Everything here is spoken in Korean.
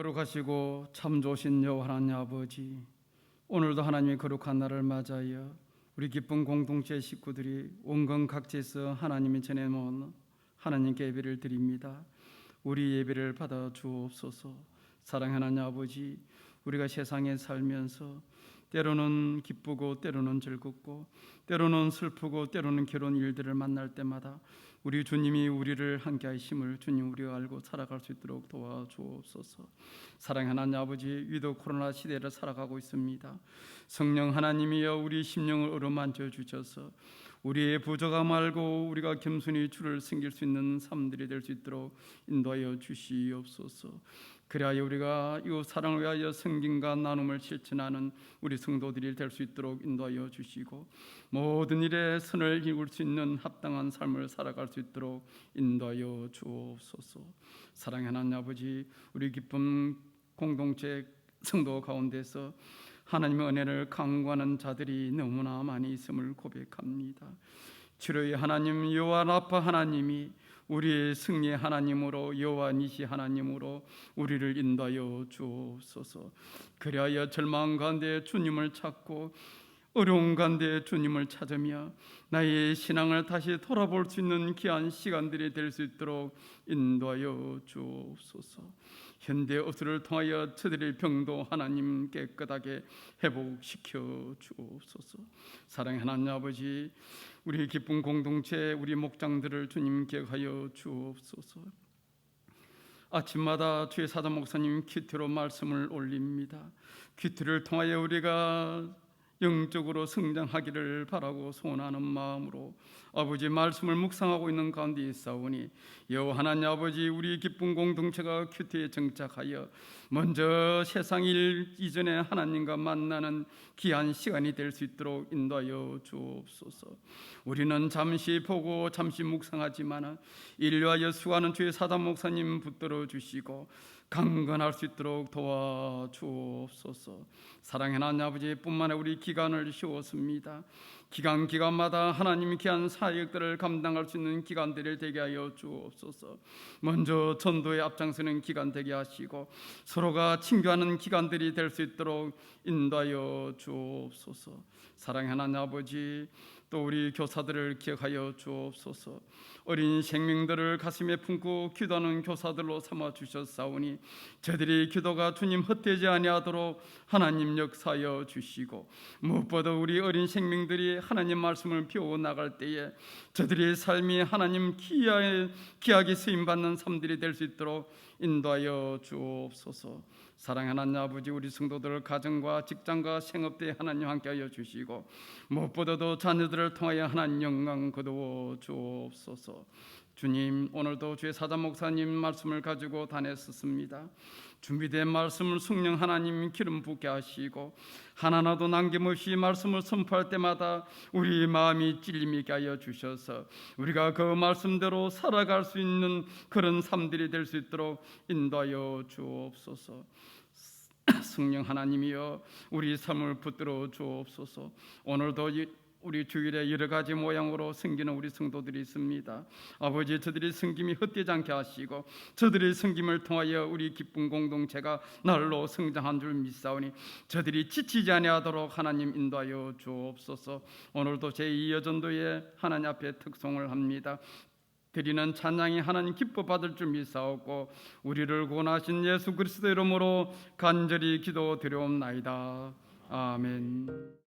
거룩하시고 참 좋으신 여호와 하나님 아버지 오늘도 하나님의 거룩한 날을 맞아여 우리 기쁜 공동체 식구들이 온건 각지에서 하나님이 전해놓은 하나님께 예배를 드립니다. 우리 예배를 받아 주옵소서 사랑하는 아버지 우리가 세상에 살면서 때로는 기쁘고 때로는 즐겁고 때로는 슬프고 때로는 괴로운 일들을 만날 때마다 우리 주님이 우리를 함께 하심을 주님 우리가 알고 살아갈 수 있도록 도와주옵소서. 사랑하는 아버지 위도 코로나 시대를 살아가고 있습니다. 성령 하나님이여 우리 심령을 어루만져 주셔서 우리의 부족함 알고 우리가 겸손히 주를 섬길 수 있는 삶들이 될 수 있도록 인도하여 주시옵소서. 그리하여 우리가 이웃 사랑을 위하여 성김과 나눔을 실천하는 우리 성도들이 될 수 있도록 인도하여 주시고 모든 일에 선을 이룰 수 있는 합당한 삶을 살아갈 수 있도록 인도하여 주옵소서. 사랑하는 하나님 아버지, 우리 기쁨 공동체 성도 가운데서 하나님의 은혜를 강구하는 자들이 너무나 많이 있음을 고백합니다. 주로의 하나님 여호와 라파 하나님이 우리의 승리의 하나님으로 여호와 니시 하나님으로 우리를 인도하여 주옵소서. 그리하여 절망 가운데 주님을 찾고 어려운 가운데 주님을 찾으며 나의 신앙을 다시 돌아볼 수 있는 귀한 시간들이 될 수 있도록 인도하여 주옵소서. 현대 어수를 통하여 저들의 병도 하나님 깨끗하게 회복시켜 주옵소서. 사랑하는 하나님 아버지, 우리 기쁜 공동체 우리 목장들을 주님 기억하여 주옵소서. 아침마다 주의 사자 목사님 큐트로 말씀을 올립니다. 큐트를 통하여 우리가 영적으로 성장하기를 바라고 소원하는 마음으로 아버지 말씀을 묵상하고 있는 가운데 있사오니 여호와 하나님 아버지 우리 기쁜 공동체가 큐트에 정착하여 먼저 세상 일 이전에 하나님과 만나는 귀한 시간이 될 수 있도록 인도하여 주옵소서. 우리는 잠시 보고 잠시 묵상하지만 인류하여 수고하는 주의 사단 목사님 붙들어 주시고 강건할 수 있도록 도와주옵소서. 사랑하는 하나님 아버지 뿐만 아니라 우리 기간을 쉬었습니다. 기간 기간마다 하나님 귀한 사역들을 감당할 수 있는 기간들을 되게 하여 주옵소서. 먼저 전도에 앞장서는 기간 되게 하시고 서로가 친교하는 기간들이 될 수 있도록 인도하여 주옵소서. 사랑하는 하나님 아버지 또 우리 교사들을 기억하여 주옵소서. 어린 생명들을 가슴에 품고 기도하는 교사들로 삼아 주셨사오니 저들의 기도가 주님 헛되지 아니하도록 하나님 역사하여 주시고 무엇보다 우리 어린 생명들이 하나님 말씀을 배워 나갈 때에 저들의 삶이 하나님 귀하게, 귀하게 쓰임 받는 삶들이 될 수 있도록 인도하여 주옵소서. 사랑하는 아버지 우리 성도들 가정과 직장과 생업대에 하나님 함께하여 주시고 무엇보다도 자녀들 을 통하여 하나님 영광 거두어 주옵소서. 주님 오늘도 주의 사자 목사님 말씀을 가지고 다녔었습니다. 준비된 말씀을 성령 하나님 기름 붓게 하시고 하나라도 남김없이 말씀을 선포할 때마다 우리 마음이 찔림있게 하여 주셔서 우리가 그 말씀대로 살아갈 수 있는 그런 삶들이 될 수 있도록 인도하여 주옵소서. 성령 하나님이여 우리 삶을 붙들어 주옵소서. 오늘도 이- 우리 주일에 여러 가지 모양으로 섬기는 우리 성도들이 있습니다. 아버지 저들의 섬김이 헛되지 않게 하시고 저들의 섬김을 통하여 우리 기쁜 공동체가 날로 성장한 줄 믿사오니 저들이 지치지 아니하도록 하나님 인도하여 주옵소서. 오늘도 제2 여전도에 하나님 앞에 특송을 합니다. 드리는 찬양이 하나님 기뻐 받을 줄 믿사옵고 우리를 구원하신 예수 그리스도 이름으로 간절히 기도 드려옵나이다. 아멘.